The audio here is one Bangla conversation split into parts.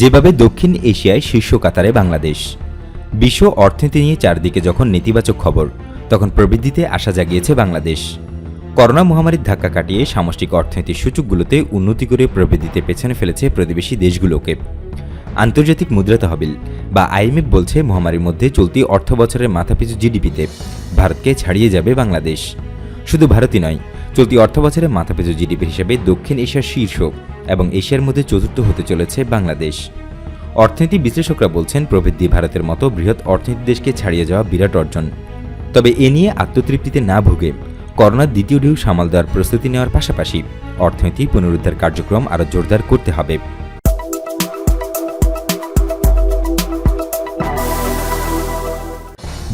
যেভাবে দক্ষিণ এশিয়ায় শীর্ষ কাতারে বাংলাদেশ। বিশ্ব অর্থনীতি নিয়ে চারদিকে যখন নেতিবাচক খবর, তখন প্রবৃদ্ধিতে আশা জাগিয়েছে বাংলাদেশ। করোনা মহামারীর ধাক্কা কাটিয়ে সামষ্টিক অর্থনীতির সূচকগুলোতে উন্নতি করে প্রবৃদ্ধিতে পেছনে ফেলেছে প্রতিবেশী দেশগুলোকে। আন্তর্জাতিক মুদ্রা তহবিল বা আইএমএফ বলছে, মহামারীর মধ্যে চলতি অর্থ বছরের মাথাপিছু জিডিপিতে ভারতকে ছাড়িয়ে যাবে বাংলাদেশ। শুধু ভারতই নয় চলতি অর্থ বছরের মাথাপিছু জিডিপি হিসেবে দক্ষিণ এশিয়ার শীর্ষ এবং এশিয়ার মধ্যে চতুর্থ হতে চলেছে বাংলাদেশ। অর্থনীতি বিশ্লেষকরা বলছেন, প্রবৃদ্ধি ভারতের মতো বৃহৎ অর্থনীতি দেশকে ছাড়িয়ে যাওয়া বিরাট অর্জন। তবে এ নিয়ে আত্মতৃপ্তিতে না ভুগে করোনার দ্বিতীয় ঢেউ সামাল দেওয়ার প্রস্তুতি নেওয়ার পাশাপাশি অর্থনীতি পুনরুদ্ধার কার্যক্রম আরও জোরদার করতে হবে।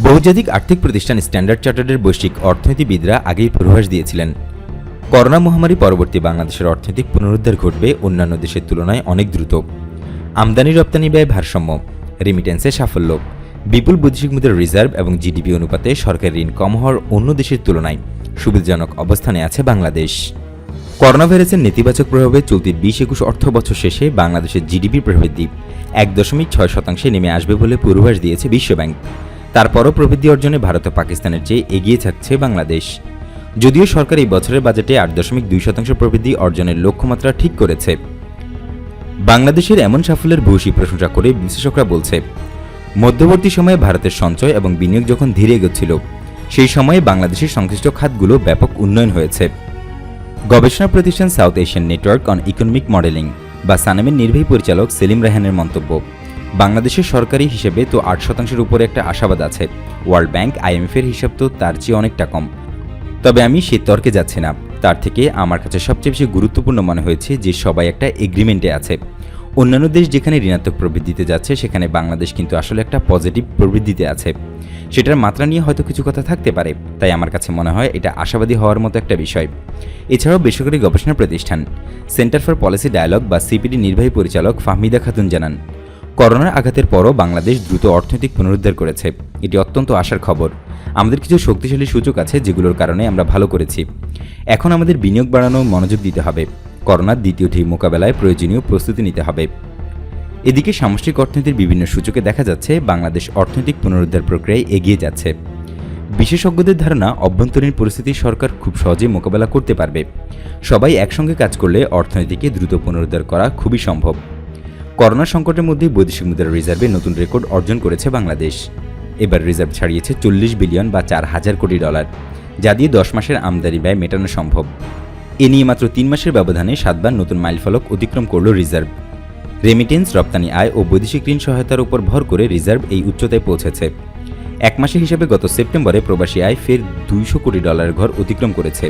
বহুজাতিক আর্থিক প্রতিষ্ঠান স্ট্যান্ডার্ড চার্টার্ডের বৈশ্বিক অর্থনীতিবিদরা আগেই পূর্বাভাস দিয়েছিলেন। করোনা মহামারী পরবর্তী বাংলাদেশের অর্থনৈতিক পুনরুদ্ধার ঘটবে অন্যান্য দেশের তুলনায় অনেক দ্রুত। আমদানি রপ্তানি ব্যয় ভারসাম্য রেমিটেন্সে সাফল্য, বিপুল বৈদেশিক মুদ্রার রিজার্ভ এবং জিডিপি অনুপাতে সরকারি ঋণ কম হওয়ার অন্য দেশের তুলনায় সুবিধাজনক অবস্থানে আছে বাংলাদেশ। করোনা ভাইরাসের নেতিবাচক প্রভাবে চলতি বিশ একুশ অর্থ বছর শেষে বাংলাদেশের জিডিপি প্রবৃদ্ধি এক দশমিক ছয় শতাংশে নেমে আসবে বলে পূর্বাভাস দিয়েছে বিশ্বব্যাংক। তারপরও প্রবৃদ্ধি অর্জনে ভারত ও পাকিস্তানের চেয়ে এগিয়ে থাকছে বাংলাদেশ। যদিও সরকার এই বছরের বাজেটে আট দশমিক দুই শতাংশ প্রবৃদ্ধি অর্জনের লক্ষ্যমাত্রা ঠিক করেছে। বাংলাদেশের এমন সাফল্যের ভূয়সী প্রশংসা করে বিশ্লেষকরা বলছে, মধ্যবর্তী সময়ে ভারতের সঞ্চয় এবং বিনিয়োগ যখন ধীরে এগোচ্ছিল, সেই সময়ে বাংলাদেশের সংশ্লিষ্ট খাতগুলো ব্যাপক উন্নয়ন হয়েছে। গবেষণা প্রতিষ্ঠান South Asian Network on Economic Modelling বা সানামের নির্বাহী পরিচালক সেলিম রেহানের মন্তব্য, বাংলাদেশের সরকারি হিসেবে তো আট শতাংশের উপরে একটা আশাবাদ আছে, ওয়ার্ল্ড ব্যাংক আইএমএফের হিসাব তো তার চেয়ে অনেকটা কম। তবে আমি সে তর্কে যাচ্ছি না। তার থেকে আমার কাছে সবচেয়ে বেশি গুরুত্বপূর্ণ মনে হয়েছে যে সবাই একটা এগ্রিমেন্টে আছে। অন্যান্য দেশ যেখানে ঋণাত্মক প্রবৃদ্ধিতে যাচ্ছে, সেখানে বাংলাদেশ কিন্তু আসলে একটা পজিটিভ প্রবৃদ্ধিতে আছে। সেটার মাত্রা নিয়ে হয়তো কিছু কথা থাকতে পারে, তাই আমার কাছে মনে হয় এটা আশাবাদী হওয়ার মতো একটা বিষয়। এছাড়াও বেসরকারি গবেষণা প্রতিষ্ঠান সেন্টার ফর পলিসি ডায়ালগ বা সিপিডি নির্বাহী পরিচালক ফাহমিদা খাতুন জানান করোনার আঘাতের পরও বাংলাদেশ দ্রুত অর্থনৈতিক পুনরুদ্ধার করেছে। এটি অত্যন্ত আশার খবর। আমাদের কিছু শক্তিশালী সূচক আছে যেগুলোর কারণে আমরা ভালো করেছি। এখন আমাদের বিনিয়োগ বাড়ানো মনোযোগ দিতে হবে। করোনার দ্বিতীয় ঢেউ মোকাবেলায় প্রয়োজনীয় প্রস্তুতি নিতে হবে। এদিকে সামষ্টিক অর্থনীতির বিভিন্ন সূচকে দেখা যাচ্ছে, বাংলাদেশ অর্থনৈতিক পুনরুদ্ধার প্রক্রিয়ায় এগিয়ে যাচ্ছে। বিশেষজ্ঞদের ধারণা, অভ্যন্তরীণ পরিস্থিতি সরকার খুব সহজে মোকাবেলা করতে পারবে। সবাই একসঙ্গে কাজ করলে অর্থনীতিকে দ্রুত পুনরুদ্ধার করা খুবই সম্ভব। করোনা সংকটের মধ্যে বৈদেশিক মুদ্রার রিজার্ভে নতুন রেকর্ড অর্জন করেছে বাংলাদেশ। এবার রিজার্ভ ছাড়িয়েছে চল্লিশ বিলিয়ন বা চার হাজার কোটি ডলার, যা দিয়ে দশ মাসের আমদানি ব্যয় মেটানো সম্ভব। এ নিয়ে মাত্র তিন মাসের ব্যবধানে সাতবার নতুন মাইলফলক অতিক্রম করল রিজার্ভ। রেমিটেন্স, রপ্তানি আয় ও বৈদেশিক ঋণ সহায়তার উপর ভর করে রিজার্ভ এই উচ্চতায় পৌঁছেছে। এক মাসের হিসেবে গত সেপ্টেম্বরে প্রবাসী আয় ফের দুইশো কোটি ডলার ঘর অতিক্রম করেছে।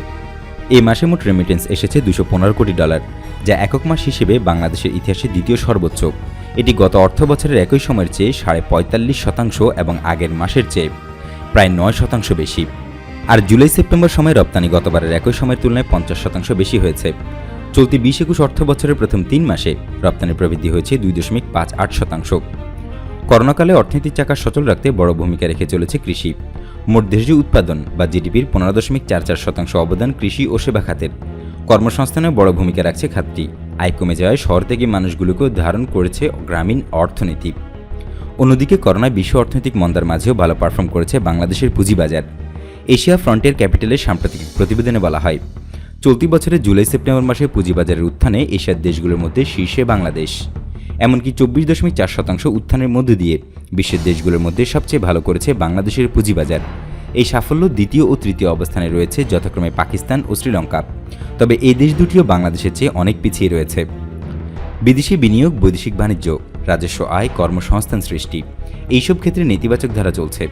এই মাসে মোট রেমিটেন্স এসেছে দুশো পনেরো কোটি ডলার, যা একক মাস হিসেবে বাংলাদেশের ইতিহাসে দ্বিতীয় সর্বোচ্চ। এটি গত অর্থ বছরের একই সময়ের চেয়ে সাড়ে পঁয়তাল্লিশ শতাংশ এবং আগের মাসের চেয়ে প্রায় নয় শতাংশ বেশি। আর জুলাই সেপ্টেম্বর সময় রপ্তানি গতবারের একই সময়ের তুলনায় পঞ্চাশ শতাংশ বেশি হয়েছে। চলতি বিশ একুশ অর্থ বছরের প্রথম তিন মাসে রপ্তানি প্রবৃদ্ধি হয়েছে দুই দশমিক পাঁচ আট শতাংশ। করোনাকালে অর্থনীতির চাকা সচল রাখতে বড় ভূমিকা রেখে চলেছে কৃষি। মোট দেশীয় উৎপাদন বা জিডিপির পনেরো দশমিক চার চার শতাংশ অবদান কৃষি ও সেবা খাতের। কর্মসংস্থানে বড় ভূমিকা রাখছে খাতটি। আয় কমে যাওয়ায় শহর থেকে মানুষগুলোকেও ধারণ করেছে গ্রামীণ অর্থনীতি। অন্যদিকে করোনায় বিশ্ব অর্থনৈতিক মন্দার মাঝেও ভালো পারফর্ম করেছে বাংলাদেশের পুঁজিবাজার। এশিয়া ফ্রন্টিয়ার ক্যাপিটালের সাম্প্রতিক প্রতিবেদনে বলা হয়, চলতি বছরের জুলাই সেপ্টেম্বর মাসে পুঁজিবাজারের উত্থানে এশিয়ার দেশগুলোর মধ্যে শীর্ষে বাংলাদেশ। এমনকি চব্বিশ দশমিক চার শতাংশ উত্থানের মধ্য দিয়ে বিশ্বের দেশগুলোর মধ্যে সবচেয়ে ভালো করেছে বাংলাদেশের পুঁজিবাজার। এই সাফল্য দ্বিতীয় ও তৃতীয় অবস্থানে রয়েছে যথাক্রমে পাকিস্তান ও শ্রীলঙ্কা। তবে এই দেশ দুটিও বাংলাদেশের চেয়ে অনেক পিছিয়ে রয়েছে। বিদেশি বিনিয়োগ, বৈদেশিক বাণিজ্য, রাজস্ব আয়, কর্মসংস্থান সৃষ্টি, এইসব ক্ষেত্রে নেতিবাচক ধারা চলছে।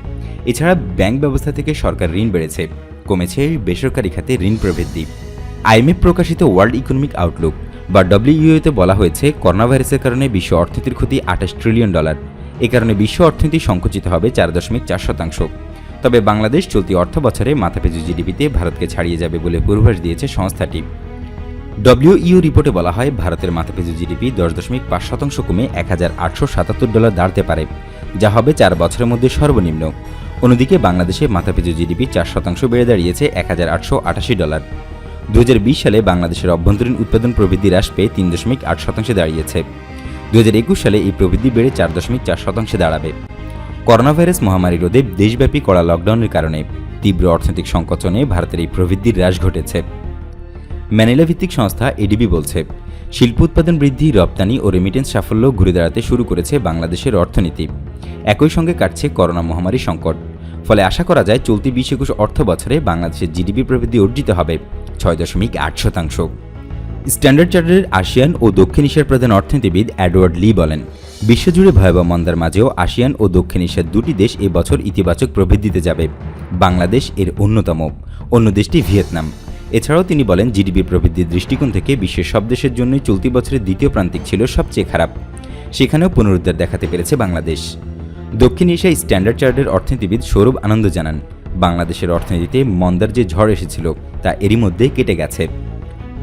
এছাড়া ব্যাংক ব্যবস্থা থেকে সরকার ঋণ বেড়েছে। কমেছে বেসরকারি খাতে ঋণ প্রবৃদ্ধি। আইএমএফ প্রকাশিত ওয়ার্ল্ড ইকোনমিক আউটলুক। বা ডব্লিউইওতে বলা হয়েছে করোনা ভাইরাসের কারণে বিশ্ব অর্থনীতির ক্ষতি আঠাশ ট্রিলিয়ন ডলার এ কারণে বিশ্ব অর্থনীতি সংকুচিত হবে চার দশমিক চার শতাংশ। তবে বাংলাদেশ চলতি অর্থ বছরে মাথাপিছু জিডিপিতে ভারতকে ছাড়িয়ে যাবে বলে পূর্বাভাস দিয়েছে সংস্থাটি। ডব্লিউইউ রিপোর্টে বলা হয়, ভারতের মাথাপিছু জিডিপি দশ দশমিক পাঁচ শতাংশ কমে এক হাজার আটশো সাতাত্তর ডলার দাঁড়াতে পারে, যা হবে চার বছরের মধ্যে সর্বনিম্ন। অন্যদিকে বাংলাদেশে মাথাপিছু জিডিপি চার শতাংশ বেড়ে দাঁড়িয়েছে এক হাজার আটশো আটাশি ডলার দু হাজার বিশ সালে বাংলাদেশের অভ্যন্তরীণ উৎপাদন প্রবৃদ্ধি হ্রাস পেয়ে তিন দশমিক আট শতাংশে দাঁড়িয়েছে। দু হাজার একুশ সালে এই প্রবৃদ্ধি বেড়ে চার দশমিক চার শতাংশে দাঁড়াবে। করোনা ভাইরাস মহামারী রোধে দেশব্যাপী কড়া লকডাউনের কারণে তীব্র অর্থনৈতিক সংকোচনে ভারতের এই প্রবৃদ্ধির হ্রাস ঘটেছে। ম্যানিলা ভিত্তিক সংস্থা এডিবি বলছে, শিল্প উৎপাদন বৃদ্ধি, রপ্তানি ও রেমিটেন্স সাফল্য ঘুরে দাঁড়াতে শুরু করেছে বাংলাদেশের অর্থনীতি। একই সঙ্গে কাটছে করোনা মহামারী সংকট। ফলে আশা করা যায় চলতি বিশ একুশ অর্থ বছরে বাংলাদেশের জিডিপি প্রবৃদ্ধি অর্জিত হবে ছয় দশমিক আট শতাংশ। স্ট্যান্ডার্ড চার্টারের আসিয়ান ও দক্ষিণ এশিয়ার প্রধান অর্থনীতিবিদ অ্যাডওয়ার্ড লি বলেন, বিশ্বজুড়ে ভয়াবহ মন্দার মাঝেও আসিয়ান ও দক্ষিণ এশিয়ার দুটি দেশ এবছর ইতিবাচক প্রবৃদ্ধিতে যাবে। বাংলাদেশ এর অন্যতম। অন্য দেশটি ভিয়েতনাম। এছাড়াও তিনি বলেন, জিডিপি প্রবৃদ্ধির দৃষ্টিকোণ থেকে বিশ্বের সব দেশের জন্যই চলতি বছরের দ্বিতীয় প্রান্তিক ছিল সবচেয়ে খারাপ। সেখানেও পুনরুদ্ধার দেখাতে পেরেছে বাংলাদেশ। দক্ষিণ এশিয়ায় স্ট্যান্ডার্ড চার্টের অর্থনীতিবিদ সৌরভ আনন্দ জানান, বাংলাদেশের অর্থনীতিতে মন্দার যে ঝড় এসেছিল, তা এরই মধ্যে কেটে গেছে।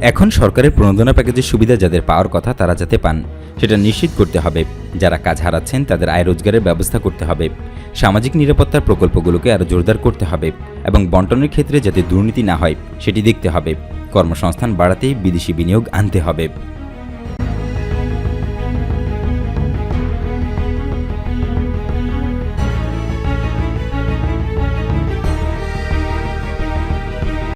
এখন সরকারের প্রণোদনা প্যাকেজের সুবিধা যাদের পাওয়ার কথা তারা যাতে পান, সেটা নিশ্চিত করতে হবে। যারা কাজ হারাচ্ছেন, তাদের আয় রোজগারের ব্যবস্থা করতে হবে। সামাজিক নিরাপত্তার প্রকল্পগুলোকে আরও জোরদার করতে হবে এবং বন্টনের ক্ষেত্রে যাতে দুর্নীতি না হয়, সেটি দেখতে হবে। কর্মসংস্থান বাড়াতে বিদেশি বিনিয়োগ আনতে হবে।